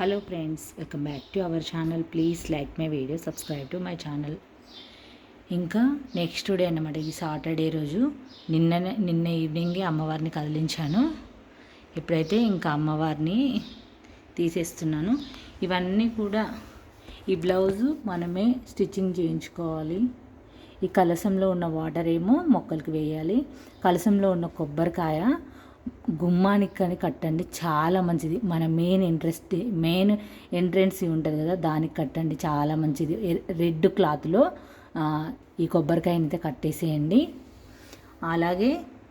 Hello friends welcome back to our channel please like my video subscribe to my channel ఇంకా next day అన్నమాట ఇది Saturday రోజు నిన్న నిన్న ఈవినింగే అమ్మవారిని కదిలించాను. ఇప్పుడైతే ఇంకా అమ్మవారిని తీసేస్తున్నాను. ఇవన్నీ కూడా ఈ బ్లౌజు మనమే స్టిచ్చింగ్ చేయించుకోవాలి. ఈ కలసంలో ఉన్న వాటర్ ఏమో మొక్కలకి వేయాలి. కలసంలో ఉన్న కొబ్బరికాయ గుమ్మానికి కానీ కట్టండి చాలా మంచిది. మన మెయిన్ ఇంట్రెస్ట్ మెయిన్ ఎంట్రెన్స్ ఉంటుంది కదా దానికి కట్టండి చాలా మంచిది. రెడ్ క్లాత్లో ఈ కొబ్బరికాయని అయితే కట్టేసేయండి. అలాగే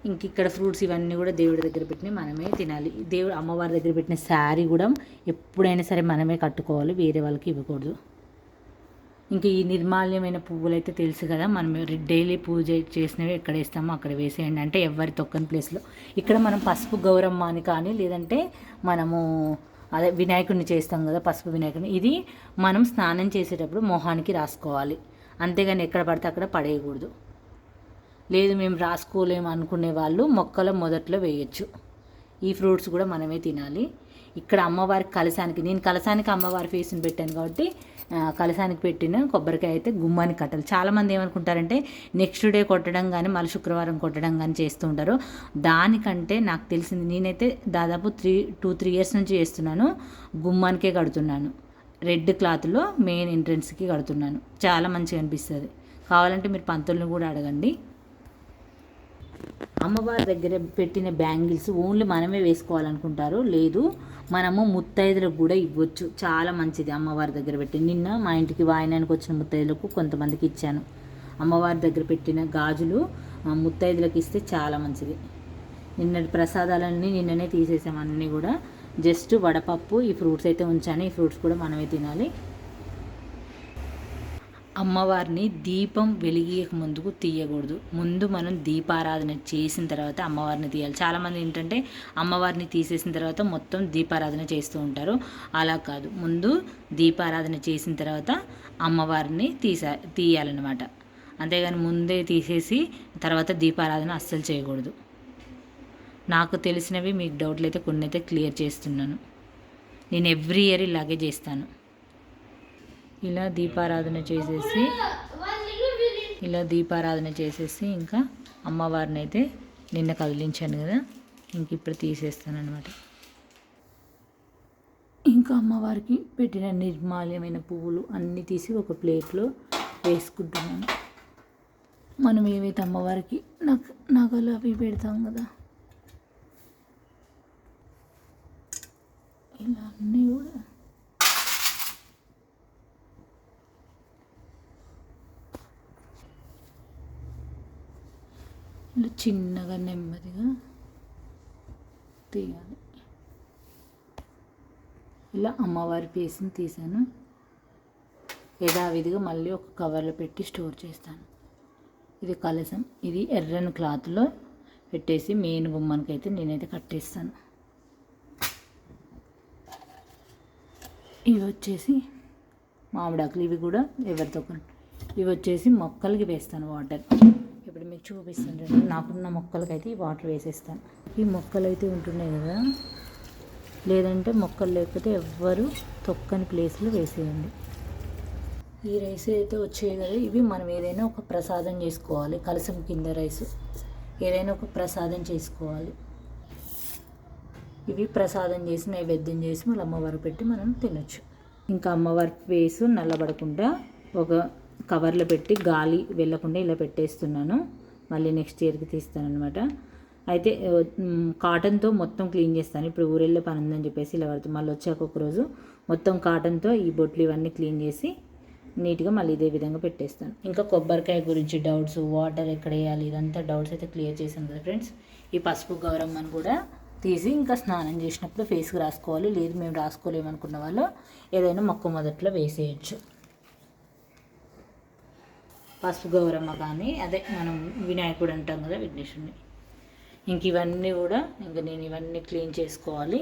ఇంక ఇక్కడ ఫ్రూట్స్ ఇవన్నీ కూడా దేవుడి దగ్గర పెట్టినవి మనమే తినాలి. దేవుడు అమ్మవారి దగ్గర పెట్టిన శారీ కూడా ఎప్పుడైనా సరే మనమే కట్టుకోవాలి వేరే వాళ్ళకి ఇవ్వకూడదు. ఇంకా ఈ నిర్మాల్యమైన పువ్వులు అయితే తెలుసు కదా మనం డైలీ పూజ చేసినవి ఎక్కడ వేస్తామో అక్కడ వేసేయండి అంటే ఎవరి తొక్కని ప్లేస్లో. ఇక్కడ మనం పసుపు గౌరమ్మ అని కానీ లేదంటే మనము అదే వినాయకుడిని చేస్తాం కదా పసుపు వినాయకుడిని ఇది మనం స్నానం చేసేటప్పుడు మొహానికి రాసుకోవాలి. అంతేగాని ఎక్కడ పడితే అక్కడ పడేయకూడదు. లేదు మేము రాసుకోలేము అనుకునే వాళ్ళు మొక్కల మొదట్లో వేయచ్చు. ఈ ఫ్రూట్స్ కూడా మనమే తినాలి. ఇక్కడ అమ్మవారి కలశానికి నేను కలశానికి అమ్మవారి ఫేస్ని పెట్టాను కాబట్టి కలశానికి పెట్టిన కొబ్బరికాయ అయితే గుమ్మానికి కట్టాలి. చాలామంది ఏమనుకుంటారంటే నెక్స్ట్ డే కొట్టడం కానీ మళ్ళీ శుక్రవారం కొట్టడం కానీ చేస్తూ ఉంటారు. దానికంటే నాకు తెలిసింది నేనైతే దాదాపు త్రీ టూ త్రీ ఇయర్స్ నుంచి చేస్తున్నాను. గుమ్మానికే కడుతున్నాను. రెడ్ క్లాత్లో మెయిన్ ఎంట్రెన్స్కి కడుతున్నాను. చాలా మంచిగా అనిపిస్తుంది. కావాలంటే మీరు పంతుల్ని కూడా అడగండి. అమ్మవారి దగ్గర పెట్టిన బ్యాంగిల్స్ ఓన్లీ మనమే వేసుకోవాలనుకుంటారు లేదు మనము ముత్తైదులకు కూడా ఇవ్వచ్చు. చాలా మంచిది అమ్మవారి దగ్గర పెట్టి నిన్న మా ఇంటికి వాయనానికి వచ్చిన ముత్తైదులకు కొంతమందికి ఇచ్చాను. అమ్మవారి దగ్గర పెట్టిన గాజులు ముత్తైదులకు ఇస్తే చాలా మంచిది. నిన్నటి ప్రసాదాలన్నీ నిన్ననే తీసేసాం అన్నీ కూడా. జస్ట్ వడపప్పు ఈ ఫ్రూట్స్ అయితే ఉంచాను. ఈ ఫ్రూట్స్ కూడా మనమే తినాలి. అమ్మవారిని దీపం వెలిగేక ముందుకు తీయకూడదు. ముందు మనం దీపారాధన చేసిన తర్వాత అమ్మవారిని తీయాలి. చాలామంది ఏంటంటే అమ్మవారిని తీసేసిన తర్వాత మొత్తం దీపారాధన చేస్తూ ఉంటారు. అలా కాదు. ముందు దీపారాధన చేసిన తర్వాత అమ్మవారిని తీసా తీయాలన్నమాట. అంతేగాని ముందే తీసేసి తర్వాత దీపారాధన అస్సలు చేయకూడదు. నాకు తెలిసినవి మీకు డౌట్లు అయితే కొన్ని అయితే క్లియర్ చేస్తున్నాను. నేను ఎవ్రీ ఇయర్ ఇలాగే చేస్తాను. ఇలా దీపారాధన చేసేసి ఇలా దీపారాధన చేసేసి ఇంకా అమ్మవారిని అయితే నిన్న కదిలించాను కదా ఇంక ఇప్పుడు తీసేస్తాను అనమాట ఇంకా అమ్మవారికి పెట్టిన నిర్మాల్యమైన పువ్వులు అన్నీ తీసి ఒక ప్లేట్లో వేసుకుంటున్నాను. మనం ఏవైతే అమ్మవారికి నగ నగలు అవి పెడతాం కదా ఇలా అన్నీ కూడా ఇలా చిన్నగా నెమ్మదిగా తీయాలి. ఇలా అమ్మవారి పీస్ని తీసాను. యథావిధిగా మళ్ళీ ఒక కవర్లో పెట్టి స్టోర్ చేస్తాను. ఇది కలసం. ఇది ఎర్రని క్లాత్లో పెట్టేసి మెయిన్ గుమ్మానికి నేనైతే కట్టేస్తాను ఇవి వచ్చేసి మామిడాకులు ఇవి కూడా ఎవరితో ఇవి వచ్చేసి మొక్కలకి వేస్తాను వాటర్. మీకు చూపిస్తాను చూడండి. నాకున్న మొక్కలకైతే ఈ వాటర్ వేసేస్తాను. ఈ మొక్కలు అయితే ఉంటున్నాయి కదా లేదంటే మొక్కలు లేకపోతే ఎవ్వరు తొక్కని ప్లేస్లో వేసేయండి. ఈ రైస్ అయితే వచ్చాయి కదా ఇవి మనం ఏదైనా ఒక ప్రసాదం చేసుకోవాలి కలసం కింద రైస్. ఏదైనా ఒక ప్రసాదం చేసుకోవాలి. ఇవి ప్రసాదం చేసి నైవేద్యం చేసి మళ్ళీ అమ్మవారు పెట్టి మనం తినొచ్చు. ఇంకా అమ్మవారి ఫేస్ నల్లబడకుండా ఒక కవర్లో పెట్టి గాలి వెళ్ళకుండా ఇలా పెట్టేస్తున్నాను. మళ్ళీ నెక్స్ట్ ఇయర్కి తీస్తాను అనమాట అయితే కాటన్తో మొత్తం క్లీన్ చేస్తాను. ఇప్పుడు ఊరెళ్ళే పని ఉందని చెప్పేసి ఇలా పడుతుంది మళ్ళీ వచ్చాక ఒకరోజు మొత్తం కాటన్తో ఈ బొట్లు ఇవన్నీ క్లీన్ చేసి నీట్గా మళ్ళీ ఇదే విధంగా పెట్టేస్తాను. ఇంకా కొబ్బరికాయ గురించి డౌట్స్ వాటర్ ఎక్కడ వేయాలి ఇదంతా డౌట్స్ అయితే క్లియర్ చేశాను కదా ఫ్రెండ్స్. ఈ పసుపు గౌరమ్మని కూడా తీసి ఇంకా స్నానం చేసినప్పుడు ఫేస్కి రాసుకోవాలి. లేదు మేము రాసుకోలేమనుకున్న వాళ్ళు ఏదైనా మొక్క మొదట్లో వేసేయచ్చు. పసుపు గౌరమ్మ కానీ అదే మనం వినాయకుడు అంటాం కదా విఘ్నేశ్వరుని. ఇంక ఇవన్నీ కూడా ఇంకా నేను ఇవన్నీ క్లీన్ చేసుకోవాలి.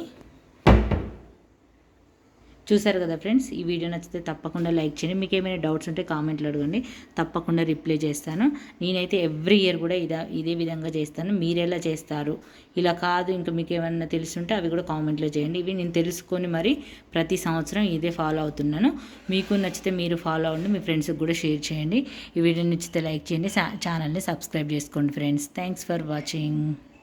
చూసారు కదా ఫ్రెండ్స్? ఈ వీడియో నచ్చితే తప్పకుండా లైక్ చేయండి. మీకు ఏమైనా డౌట్స్ ఉంటే కామెంట్లు అడగండి. తప్పకుండా రిప్లై చేస్తాను. నేనైతే ఎవ్రీ ఇయర్ కూడా ఇదా ఇదే విధంగా చేస్తాను. మీరు ఎలా చేస్తారు? ఇలా కాదు ఇంకా మీకు ఏమైనా తెలుసుంటే అవి కూడా కామెంట్లో చేయండి. ఇవి నేను తెలుసుకొని మరి ప్రతి సంవత్సరం ఇదే ఫాలో అవుతున్నాను. మీకు నచ్చితే మీరు ఫాలో అవ్వండి. మీ ఫ్రెండ్స్కి కూడా షేర్ చేయండి. ఈ వీడియో నచ్చితే లైక్ చేయండి. ఛానల్ని సబ్స్క్రైబ్ చేసుకోండి ఫ్రెండ్స్. Thanks for watching.